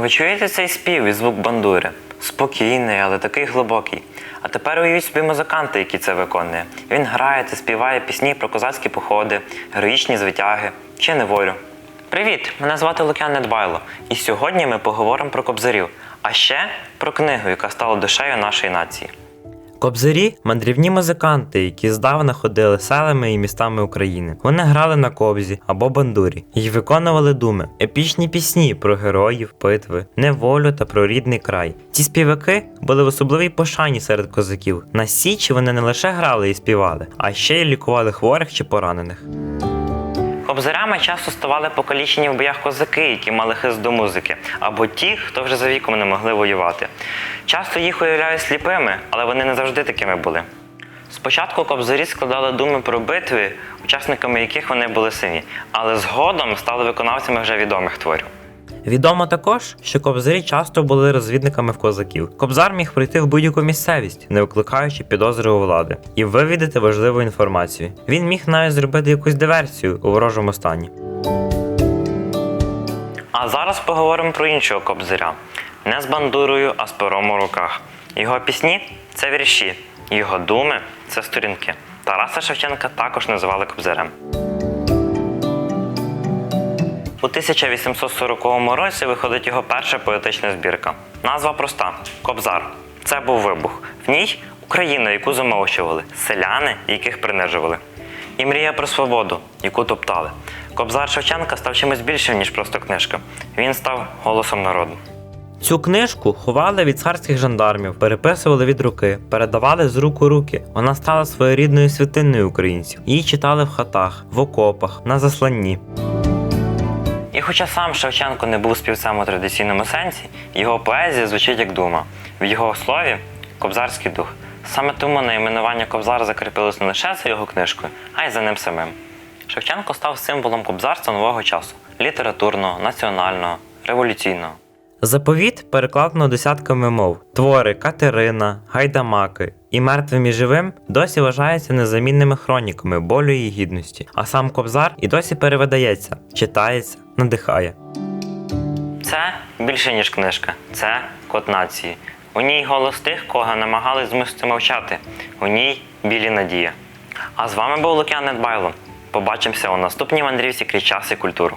Ви чуєте цей спів і звук бандури? Спокійний, але такий глибокий. А тепер уявіть собі музиканта, який це виконує. Він грає та співає пісні про козацькі походи, героїчні звитяги чи неволю. Привіт! Мене звати Лук'ян Недбайло, і сьогодні ми поговоримо про кобзарів, а ще про книгу, яка стала душею нашої нації. Кобзарі мандрівні музиканти, які здавна ходили селами і містами України. Вони грали на кобзі або бандурі і виконували думи, епічні пісні про героїв, битви, неволю та про рідний край. Ці співаки були в особливій пошані серед козаків. На січі вони не лише грали і співали, а ще й лікували хворих чи поранених. Кобзарями часто ставали покалічені в боях козаки, які мали хист до музики, або ті, хто вже за віком не могли воювати. Часто їх уявляють сліпими, але вони не завжди такими були. Спочатку кобзарі складали думи про битви, учасниками яких вони були самі, але згодом стали виконавцями вже відомих творів. Відомо також, що кобзарі часто були розвідниками в козаків. Кобзар міг прийти в будь-яку місцевість, не викликаючи підозри у влади, і вивідати важливу інформацію. Він міг навіть зробити якусь диверсію у ворожому стані. А зараз поговоримо про іншого кобзаря. Не з бандурою, а з пером у руках. Його пісні це вірші, його думи це сторінки. Тараса Шевченка також називали кобзарем. У 1840 році виходить його перша поетична збірка. Назва проста Кобзар. Це був вибух. В ній Україна, яку замовчували, селяни, яких принижували. І мрія про свободу, яку топтали. Кобзар Шевченка став чимось більшим, ніж просто книжка. Він став голосом народу. Цю книжку ховали від царських жандармів, переписували від руки, передавали з рук у руки. Вона стала своєрідною святинною українців. Її читали в хатах, в окопах, на засланні. Хоча сам Шевченко не був співцем у традиційному сенсі, його поезія звучить як дума. В його слові кобзарський дух. Саме тому найменування Кобзар закріпилось не лише за його книжкою, а й за ним самим. Шевченко став символом кобзарства нового часу літературного, національного, революційного. Заповіт перекладено десятками мов. Твори Катерина, Гайдамаки і мертвим і живим досі вважаються незамінними хроніками болю і гідності, а сам Кобзар і досі перевидається, читається, надихає. Це більше ніж книжка, це код нації. У ній голос тих, кого намагались змусити мовчати. У ній білі надія. А з вами був Лук'ян Недбайло. Побачимося у наступній мандрівці крізь час і культуру.